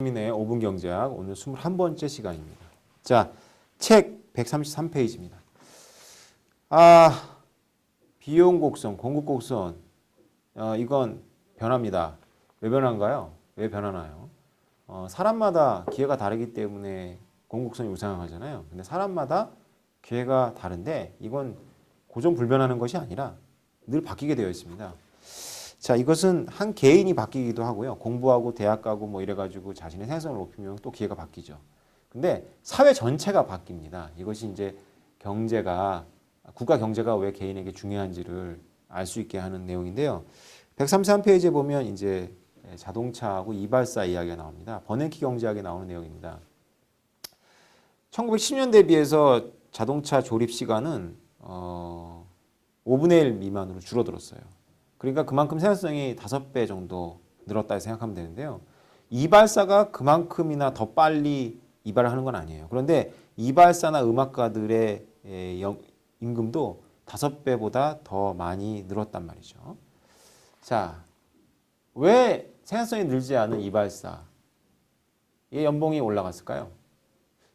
민의 5분 경제학 오늘 21번째 시간입니다. 자, 책 133페이지입니다. 아, 비용 곡선, 공급 곡선 어, 이건 변합니다. 왜 변한가요? 왜 변하나요? 어, 사람마다 기회가 다르기 때문에 공급선이 우상향하잖아요. 근데 사람마다 기회가 다른데 이건 고정 불변하는 것이 아니라 늘 바뀌게 되어 있습니다. 자, 이것은 한 개인이 바뀌기도 하고요. 공부하고 대학 가고 뭐 이래가지고 자신의 생산성을 높이면 또 기회가 바뀌죠. 근데 사회 전체가 바뀝니다. 이것이 이제 경제가, 국가 경제가 왜 개인에게 중요한지를 알 수 있게 하는 내용인데요. 133페이지에 보면 이제 자동차하고 이발사 이야기가 나옵니다. 버냉키 경제학에 나오는 내용입니다. 1910년대에 비해서 자동차 조립 시간은 어, 5분의 1 미만으로 줄어들었어요. 그러니까 그만큼 생산성이 5배 정도 늘었다 생각하면 되는데요. 이발사가 그만큼이나 더 빨리 이발을 하는 건 아니에요. 그런데 이발사나 음악가들의 임금도 5배보다 더 많이 늘었단 말이죠. 자, 왜 생산성이 늘지 않은 이발사의 연봉이 올라갔을까요?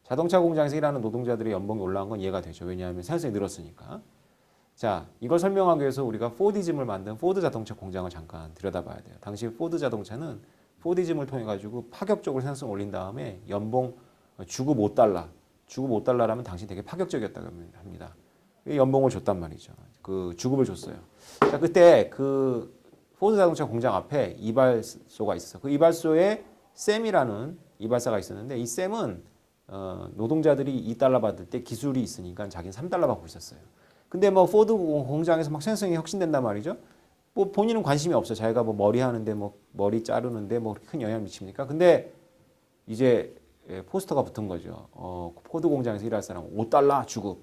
자동차 공장에서 일하는 노동자들의 연봉이 올라간 건 이해가 되죠. 왜냐하면 생산성이 늘었으니까. 자, 이걸 설명하기 위해서 우리가 포디즘을 만든 포드 자동차 공장을 잠깐 들여다봐야 돼요. 당시 포드 자동차는 포디즘을 통해 가지고 파격적으로 생산성 올린 다음에 연봉 주급 5달러, 주급 5달러라면 당시 되게 파격적이었다고 합니다. 그 연봉을 줬단 말이죠. 그 주급을 줬어요. 자, 그때 그 포드 자동차 공장 앞에 이발소가 있었어. 그 이발소에 샘이라는 이발사가 있었는데 이 샘은 어, 노동자들이 2달러 받을 때 기술이 있으니까 자기는 3달러 받고 있었어요. 근데 뭐 포드 공장에서 막 생산성이 혁신된단 말이죠. 뭐 본인은 관심이 없어. 자기가 뭐 머리 하는데 뭐 머리 자르는데 뭐 큰 영향 미칩니까? 근데 이제 예, 포스터가 붙은 거죠. 어, 포드 공장에서 일할 사람 5달러 주급.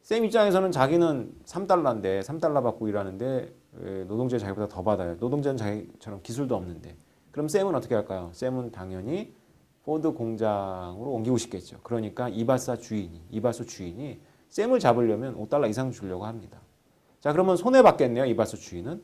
쌤 입장에서는 자기는 3달러인데 3달러 받고 일하는데 예, 노동자 자기보다 더 받아요. 노동자는 자기처럼 기술도 없는데. 그럼 쌤은 어떻게 할까요? 쌤은 당연히 포드 공장으로 옮기고 싶겠죠. 그러니까 이발사 주인이, 이발소 주인이 쌤을 잡으려면 5달러 이상 주려고 합니다. 자, 그러면 손해 받겠네요, 이발소 주인은.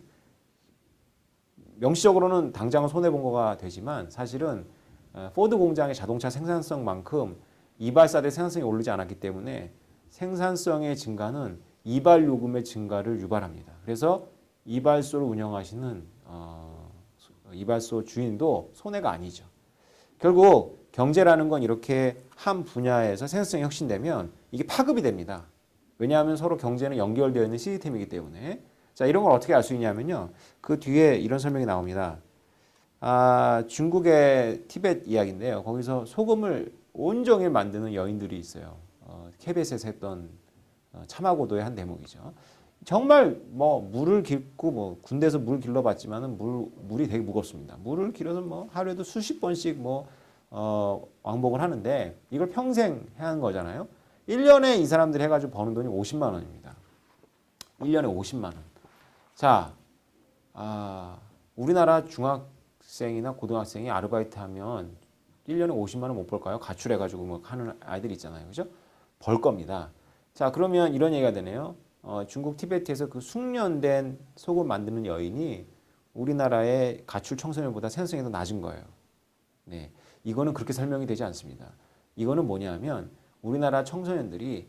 명시적으로는 당장은 손해 본 거가 되지만 사실은 어, 포드 공장의 자동차 생산성만큼 이발사들의 생산성이 오르지 않았기 때문에 생산성의 증가는 이발 요금의 증가를 유발합니다. 그래서 이발소를 운영하시는 어, 이발소 주인도 손해가 아니죠. 결국 경제라는 건 이렇게 한 분야에서 생산성이 혁신되면 이게 파급이 됩니다. 왜냐하면 서로 경제는 연결되어 있는 시스템이기 때문에 자 이런 걸 어떻게 알 수 있냐면요 그 뒤에 이런 설명이 나옵니다. 아 중국의 티벳 이야기인데요. 거기서 소금을 온종일 만드는 여인들이 있어요. 어, KBS에서 했던 어, 참하고도의 한 대목이죠. 정말 뭐 물을 길고 뭐 군대에서 물 길러봤지만은 물 물이 되게 무겁습니다. 물을 길어서 뭐 하루에도 수십 번씩 뭐 어, 왕복을 하는데 이걸 평생 하는 거잖아요. 1년에 이 사람들이 해가지고 버는 돈이 50만 원입니다. 1년에 50만 원. 자, 아, 우리나라 중학생이나 고등학생이 아르바이트 하면 1년에 50만 원 못 벌까요? 가출해가지고 뭐 하는 아이들 있잖아요. 그죠? 벌 겁니다. 자, 그러면 이런 얘기가 되네요. 어, 중국 티베트에서 그 숙련된 속을 만드는 여인이 우리나라의 가출 청소년보다 생산성이 더 낮은 거예요. 네. 이거는 그렇게 설명이 되지 않습니다. 이거는 뭐냐면 우리나라 청소년들이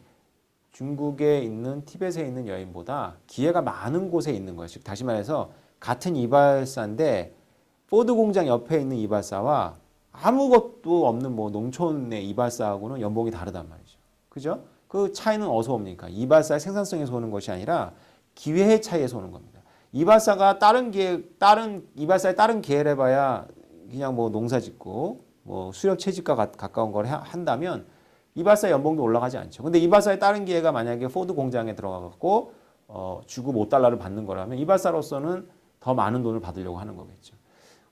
중국에 있는 티벳에 있는 여인보다 기회가 많은 곳에 있는 거예요. 즉 다시 말해서 같은 이발사인데 포드 공장 옆에 있는 이발사와 아무것도 없는 뭐 농촌의 이발사하고는 연봉이 다르단 말이죠. 그죠? 그 차이는 어디서 옵니까? 이발사의 생산성에서 오는 것이 아니라 기회의 차이에서 오는 겁니다. 이발사가 다른 계 다른 이발사의 다른 계열해 봐야 그냥 뭐 농사 짓고 뭐 수렵 채집과 가, 가까운 걸 하- 한다면 이발사 연봉도 올라가지 않죠. 근데 이발사의 다른 기회가 만약에 포드 공장에 들어가 갖고 어, 주급 5달러를 받는 거라면 이발사로서는 더 많은 돈을 받으려고 하는 거겠죠.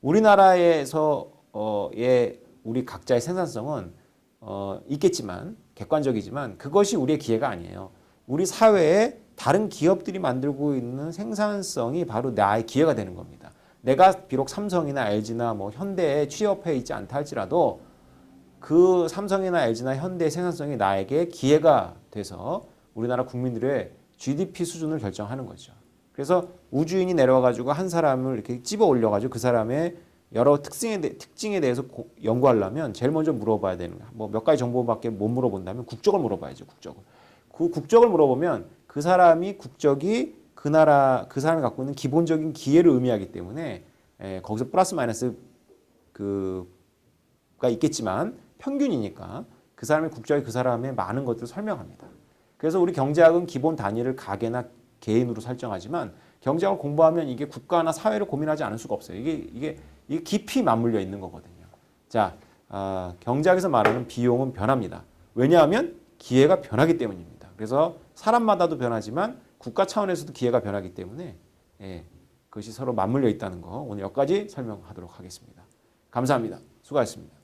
우리나라에서 어, 의 우리 각자의 생산성은 어, 있겠지만 객관적이지만 그것이 우리의 기회가 아니에요. 우리 사회에 다른 기업들이 만들고 있는 생산성이 바로 나의 기회가 되는 겁니다. 내가 비록 삼성이나 LG나 뭐 현대에 취업해 있지 않다 할지라도 그 삼성이나 LG나 현대의 생산성이 나에게 기회가 돼서 우리나라 국민들의 GDP 수준을 결정하는 거죠. 그래서 우주인이 내려와 가지고 한 사람을 이렇게 집어 올려 가지고 그 사람의 여러 특징에, 대, 특징에 대해서 고- 연구하려면 제일 먼저 물어봐야 되는 뭐몇 가지 정보밖에 못 물어본다면 국적을 물어봐야죠. 국적을. 그 국적을 물어보면 그 사람이 국적이 그 나라 그 사람이 갖고 있는 기본적인 기회를 의미하기 때문에 에, 거기서 플러스 마이너스 그가 있겠지만 평균이니까 그 사람의 국적이 그 사람의 많은 것들을 설명합니다. 그래서 우리 경제학은 기본 단위를 가계나 개인으로 설정하지만 경제학을 공부하면 이게 국가나 사회를 고민하지 않을 수가 없어요. 이게 이게 이게 깊이 맞물려 있는 거거든요. 자, 아, 경제학에서 말하는 비용은 변합니다. 왜냐하면 기회가 변하기 때문입니다. 그래서 사람마다도 변하지만 국가 차원에서도 기회가 변하기 때문에 예, 그것이 서로 맞물려 있다는 거 오늘 여기까지 설명하도록 하겠습니다. 감사합니다. 수고하셨습니다.